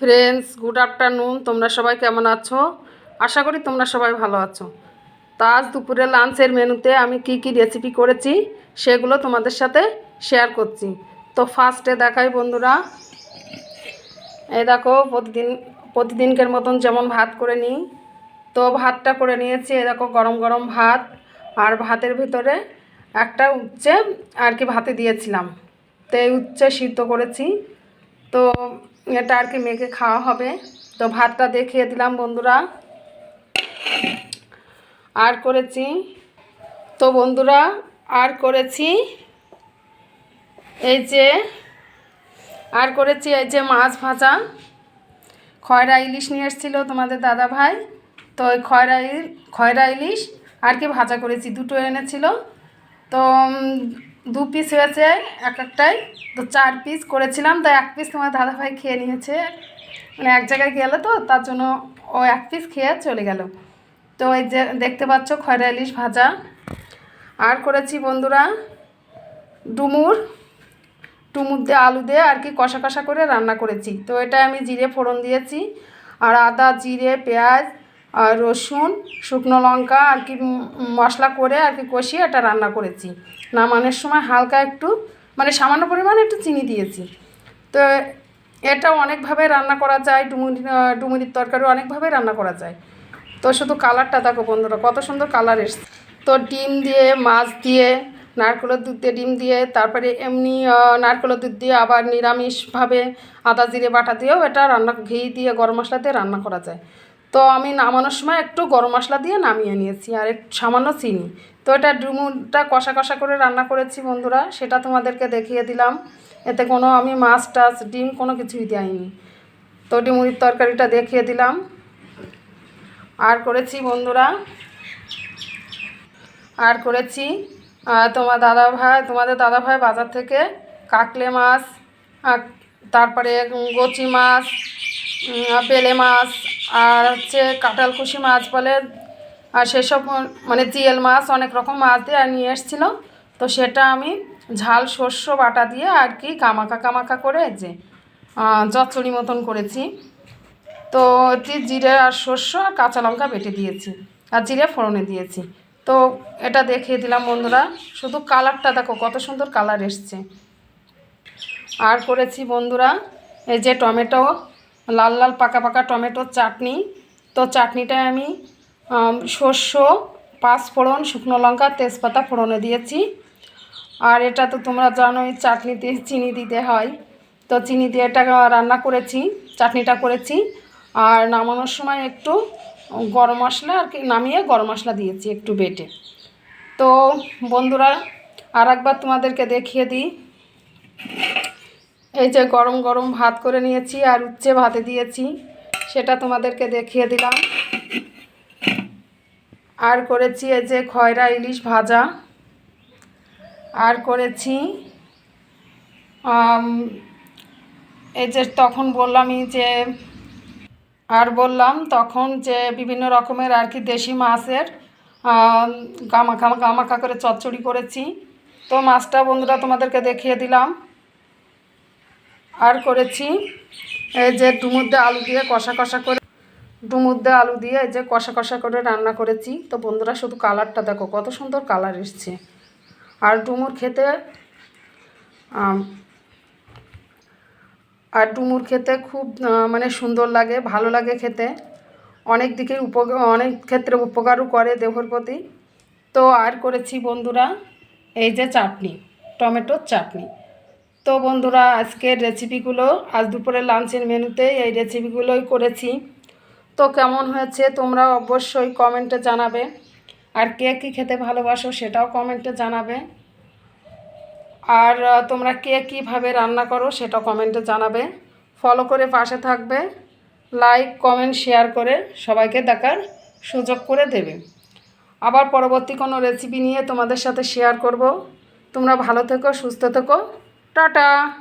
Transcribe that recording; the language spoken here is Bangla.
ফ্রেন্ডস, গুড আফটারনুন, তোমরা সবাই কেমন আছো? আশা করি তোমরা সবাই ভালো আছো। তা আজ দুপুরে লাঞ্চের মেনুতে আমি কি কি রেসিপি করেছি সেগুলো তোমাদের সাথে শেয়ার করছি। তো ফার্স্টে দেখাই বন্ধুরা। এই দেখো, প্রতিদিন, প্রতিদিনকের মতন যেমন ভাত করে নিই, তো ভাতটা করে নিয়েছি, এই দেখো গরম গরম ভাত। আর ভাতের ভিতরে একটা উচ্ছে আর কি ভাতে দিয়েছিলাম। তো এই উচ্ছে সিদ্ধ করেছি। তো এটা আর কি মেখে খাওয়া হবে। তো ভাতটা দেখিয়ে দিলাম বন্ধুরা। আর করেছি। তো বন্ধুরা, আর করেছি। এই যে, আর করেছি এই যে মাছ ভাজা। খয়রা ইলিশ নিয়ে এসেছিল তোমাদের দাদা ভাই তো ওই খয়রা খয়রা ইলিশ আর কি ভাজা করেছি। দুটো এনেছিল। তো দু পিস হয়েছে, এক একটাই। তো চার পিস করেছিলাম, তো এক পিস তোমার দাদা ভাই খেয়ে নিয়েছে। মানে এক জায়গায় গেলো তো, তার জন্য ও এক পিস খেয়ে চলে গেল। তো এই যে দেখতে পাচ্ছ খয়রা ইলিশ ভাজা। আর করেছি বন্ধুরা ডুমুর। ডুমুর দিয়ে আলু দিয়ে আর কি কষা কষা করে রান্না করেছি। তো এটা আমি জিরে ফোড়ন দিয়েছি, আর আদা, জিরে, পেঁয়াজ রসুন, শুকনো লঙ্কা আর কি মশলা করে আর কি কষিয়ে এটা রান্না করেছি। নামানোর সময় হালকা একটু মানে সামান্য পরিমাণে একটু চিনি দিয়েছি। তো এটা অনেকভাবে রান্না করা যায় ডুমুরি ডুমুরির তরকারি অনেকভাবে রান্না করা যায়। তো শুধু কালারটা দেখো বন্ধুরা, কত সুন্দর কালার এসছে। তো ডিম দিয়ে, মাছ দিয়ে, নারকেলের দুধ দিয়ে, ডিম দিয়ে, তারপরে এমনি নারকেলের দুধ দিয়ে আবার নিরামিষভাবে আদা, জিরে, বাটা দিয়েও এটা রান্না, ঘি দিয়ে, গরম মশলা দিয়ে রান্না করা যায়। তো আমি নামানোর সময় একটু গরম মশলা দিয়ে নামিয়ে নিয়েছি আর একটু সামান্য চিনি। তো এটা ডুমুরটা কষা কষা করে রান্না করেছি বন্ধুরা, সেটা তোমাদেরকে দেখিয়ে দিলাম। এতে কোনো আমি মাছ টাছ, ডিম কোনো কিছুই দেয়নি তো ডিমুরির তরকারিটা দেখিয়ে দিলাম। আর করেছি বন্ধুরা, আর করেছি তোমার দাদা ভাই তোমাদের দাদা ভাই বাজার থেকে কাকলে মাছ তারপরে গচি মাছ বেলে মাছ, আর হচ্ছে কাঁঠালকুশি মাছ বলে, আর সেসব মানে জিয়েল মাছ, অনেক রকম মাছ দিয়ে আর নিয়ে এসেছিল। তো সেটা আমি ঝাল, শস্য, বাটা দিয়ে আর কি কামাকা কামাকা করে যে চচ্চড়ি মতন করেছি। তো এটি জিরে আর শস্য আর কাঁচা লঙ্কা বেটে দিয়েছি, আর জিরে ফোড়নে দিয়েছি। তো এটা দেখিয়ে দিলাম বন্ধুরা, শুধু কালারটা দেখো, কত সুন্দর কালার এসছে। আর করেছি বন্ধুরা, এই যে টমেটো লাল লাল পাকা পাকা টমেটোর চাটনি। তো চাটনিটায় আমি শস্য পাঁচ ফোড়ন, শুকনো লঙ্কা, তেজপাতা ফোড়নে দিয়েছি। আর এটা তো তোমরা জানো জানোই, চাটনিতে চিনি দিতে হয়। তো চিনি দিয়ে এটা রান্না করেছি, চাটনিটা করেছি। আর নামানোর সময় একটু গরম মশলা আর কি, নামিয়ে গরম মশলা দিয়েছি একটু বেটে। তো বন্ধুরা আর একবার তোমাদেরকে দেখিয়ে দিই। এই যে গরম গরম ভাত করে নিয়েছি আর উচ্ছে ভাতে দিয়েছি, সেটা তোমাদেরকে দেখিয়ে দিলাম। আর করেছি এই যে খয়রা ইলিশ ভাজা। আর করেছি এই যে তখন বললামই যে, আর বললাম তখন যে বিভিন্ন রকমের আর কি দেশি মাছের গামাখা গামাখা করে চচ্চড়ি করেছি। তো মাছটা বন্ধুরা তোমাদেরকে দেখিয়ে দিলাম। আর করেছি। এই যে ডুমুর দিয়ে আলু দিয়ে কষা কষা করে ডুমুর দিয়ে আলু দিয়ে এই যে কষা কষা করে রান্না করেছি। তো বন্ধুরা, শুধু কালারটা দেখো, কত সুন্দর কালার এসছে। আর ডুমুর খেতে আর ডুমুর খেতে খুব মানে সুন্দর লাগে, ভালো লাগে খেতে। অনেক দিকে উপকার অনেক ক্ষেত্রে উপকারও করে দেহর প্রতি। তো আর করেছি বন্ধুরা, এই যে চাটনি, টমেটোর চাটনি। তো বন্ধুরা, আজকের রেসিপিগুলো আজ দুপুরে লাঞ্চের মেনুতে এই রেসিপিগুলোই করেছি। তো কেমন হয়েছে তোমরা অবশ্যই কমেন্টে জানাবে। আর কে কী খেতে ভালোবাসো সেটাও কমেন্টে জানাবে। আর তোমরা কে কীভাবে রান্না করো সেটা কমেন্টে জানাবে। ফলো করে পাশে থাকবে। লাইক কমেন্ট শেয়ার করে সবাইকে দেখার সুযোগ করে দেবে। আবার পরবর্তী কোনো রেসিপি নিয়ে তোমাদের সাথে শেয়ার করব। তোমরা ভালো থেকো, সুস্থ থেকো। 哒哒。